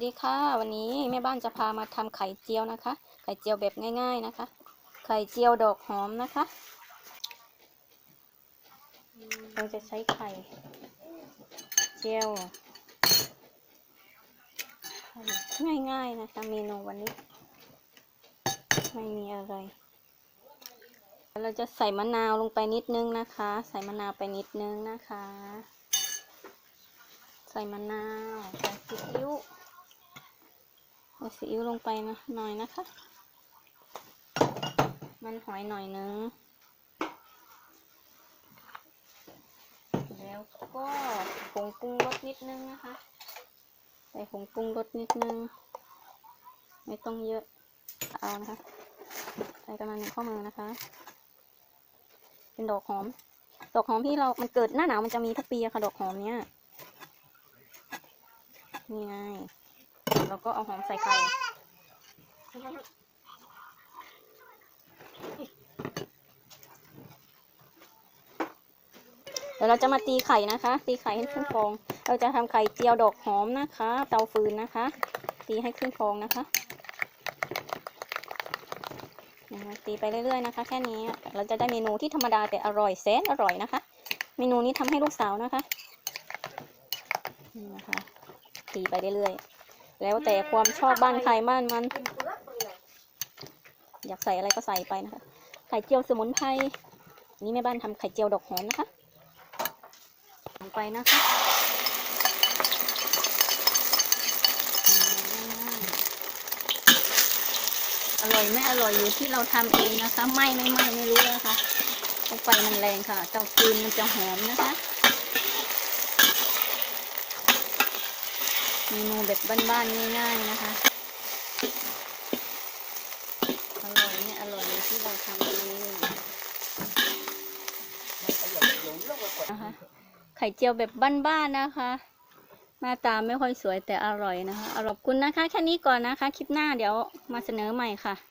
สวัสดีค่ะวันนี้แม่บ้านจะพามาทำไข่เจียวนะคะ ไข่เจียวแบบง่าย ๆนะคะ ไข่เจียวดอกหอมนะคะ เราจะใช้ไข่เจียวง่ายๆนะคะเมนูวันนี้ ไม่มีอะไร เราจะใส่มะนาวลงไปนิดนึงนะคะ ใส่มะนาวไปนิดนึงนะคะ ใส่มะนาวใส่ซีอิ๊ว ซีอิ๊วลงไปนะหน่อยนะคะ มันหอยหน่อยนึง แล้วก็ผงปรุงรสนิดนึงนะคะ ใส่ผงปรุงรสนิดนึง ไม่ต้องเยอะเอานะคะ ใส่ประมาณหนึ่งข้อมือนะคะ เป็นดอกหอม ดอกหอมที่เรา มันเกิดหน้าหนาวมันจะมีทุกปีอะค่ะ ดอกหอมเนี้ยนี่ไง แล้วก็เอาหอมใส่ไข่เดี๋ยวเราจะมาตีไข่นะคะ ตีไข่ให้ขึ้นฟอง เราจะทำไข่เจียวดอกหอมนะคะ เตาฟืนนะคะ ตีให้ขึ้นฟองนะคะตีไปเรื่อยๆนะคะ แค่นี้เราจะได้เมนูที่ธรรมดาแต่อร่อยแสนอร่อยนะคะ เมนูนี้ทำให้ลูกสาวนะคะนี่นะคะตีไปเรื่อยๆ แล้วแต่ความชอบบ้านใครบ้านมัน อยากใส่อะไรก็ใส่ไปนะคะ ไข่เจียวสมุนไพรนี่แม่บ้านทำไข่เจียวดอกหอมนะคะลงไปนะคะอร่อยไม่อร่อยอยู่ที่เราทำเองนะคะ ไม่ไม่ไม่ไม่รู้นะคะเพราะไฟมันแรงค่ะเตาฟืนมันจะหอมนะคะ เมนูแบบบ้านๆง่ายๆนะคะอร่อยเนี่ยอร่อยที่เราทำเองนะคะไข่เจียวแบบบ้านๆนะคะหน้าตาไม่ค่อยสวยแต่อร่อยนะคะอร่อยขอบคุณนะคะ แค่นี้ก่อนนะคะ คลิปหน้าเดี๋ยวมาเสนอใหม่ค่ะ